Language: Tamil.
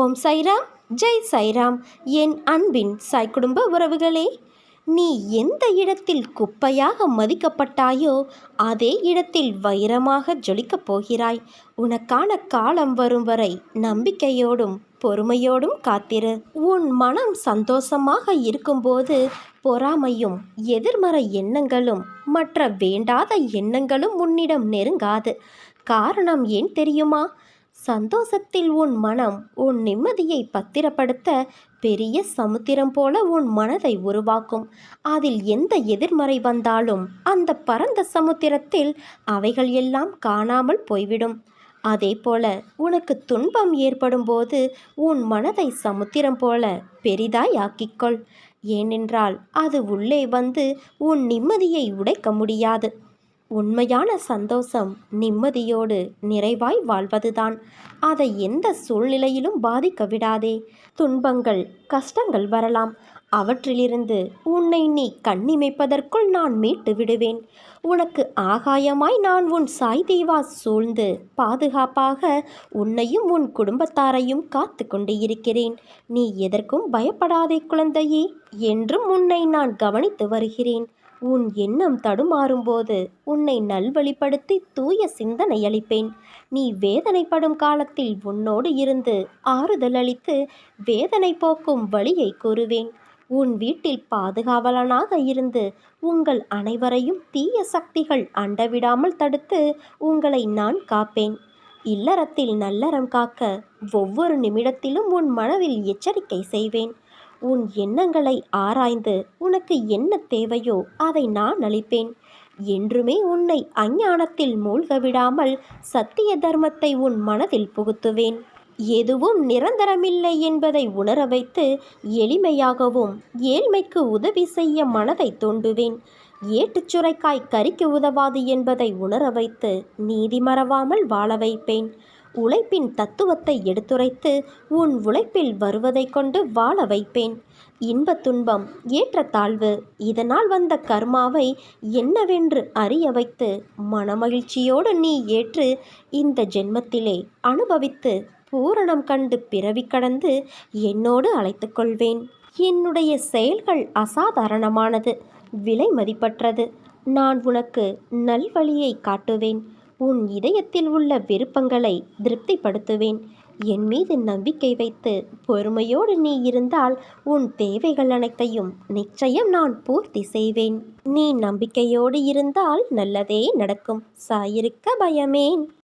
ஓம் சைராம் ஜெய் சைராம். என் அன்பின் சாய் குடும்ப உறவுகளே நீ எந்த இடத்தில் குப்பையாக மதிக்கப்பட்டாயோ அதே இடத்தில் வைரமாக ஜொலிக்கப் போகிறாய். உனக்கான காலம் வரும் வரை நம்பிக்கையோடும் பொறுமையோடும் காத்திரு. உன் மனம் சந்தோஷமாக இருக்கும்போது பொறாமையும் எதிர்மறை எண்ணங்களும் மற்ற வேண்டாத எண்ணங்களும் உன்னிடம் நெருங்காது. காரணம் ஏன் தெரியுமா? சந்தோஷத்தில் உன் மனம் உன் நிம்மதியை பத்திரப்படுத்த பெரிய சமுத்திரம் போல உன் மனதை உருவாக்கும். அதில் எந்த எதிர்மறை வந்தாலும் அந்த பரந்த சமுத்திரத்தில் அவைகள் எல்லாம் காணாமல் போய்விடும். அதே போல உனக்கு துன்பம் ஏற்படும் போது உன் மனதை சமுத்திரம் போல பெரிதாய் ஆக்கிக்கொள். ஏனென்றால் அது உள்ளே வந்து உன் நிம்மதியை உடைக்க முடியாது. உண்மையான சந்தோஷம் நிம்மதியோடு நிறைவாய் வாழ்வதுதான். அதை எந்த சூழ்நிலையிலும் பாதிக்க விடாதே. துன்பங்கள் கஷ்டங்கள் வரலாம். அவற்றிலிருந்து உன்னை நீ கண்ணிமைப்பதற்குள் நான் மீட்டு விடுவேன். உனக்கு ஆகாயமாய் நான் உன் சாய் தேவா சூழ்ந்து பாதுகாப்பாக உன்னையும் உன் குடும்பத்தாரையும் காத்து கொண்டு இருக்கிறேன். நீ எதற்கும் பயப்படாதே குழந்தையே. என்றும் உன்னை நான் கவனித்து வருகிறேன். உன் எண்ணம் தடுமாறும்போது உன்னை நல்வழிப்படுத்தி தூய சிந்தனை அளிப்பேன். நீ வேதனைப்படும் காலத்தில் உன்னோடு இருந்து ஆறுதல் அளித்து வேதனை போக்கும் வழியை கூறுவேன். உன் வீட்டில் பாதுகாவலனாக இருந்து உங்கள் அனைவரையும் தீய சக்திகள் அண்டவிடாமல் தடுத்து உங்களை நான் காப்பேன். இல்லறத்தில் நல்லறம் காக்க ஒவ்வொரு நிமிடத்திலும் உன் மனதில் எச்சரிக்கை செய்வேன். உன் எண்ணங்களை ஆராய்ந்து உனக்கு என்ன தேவையோ அதை நான் அளிப்பேன். என்றுமே உன்னை அஞ்ஞானத்தில் மூழ்க விடாமல் சத்திய தர்மத்தை உன் மனதில் புகுத்துவேன். எதுவும் நிரந்தரமில்லை என்பதை உணர வைத்து எளிமையாகவும் ஏழ்மைக்கு உதவி செய்ய மனதை தோண்டுவேன். ஏட்டுச் சுரைக்காய் கறிக்கு உதவாது என்பதை உணர வைத்து நீதி மறவாமல் வாழ வைப்பேன். உழைப்பின் தத்துவத்தை எடுத்துரைத்து உன் உழைப்பில் வருவதைக் கொண்டு வாழ வைப்பேன். இன்ப துன்பம் ஏற்றத்தாழ்வு இதனால் வந்த கர்மாவை என்னவென்று அறிய வைத்து மனமகிழ்ச்சியோடு நீ ஏற்று இந்த ஜென்மத்திலே அனுபவித்து பூரணம் கண்டு பிறவி கடந்து என்னோடு அழைத்து கொள்வேன். என்னுடைய செயல்கள் அசாதாரணமானது. விலை மதிப்பற்றது. நான் உனக்கு நல்வழியை காட்டுவேன். உன் இதயத்தில் உள்ள விருப்பங்களை திருப்திப்படுத்துவேன். என் மீது நம்பிக்கை வைத்து பொறுமையோடு நீ இருந்தால் உன் தேவைகள் அனைத்தையும் நிச்சயம் நான் பூர்த்தி செய்வேன். நீ நம்பிக்கையோடு இருந்தால் நல்லதே நடக்கும். சாயிருக்க பயமேன்.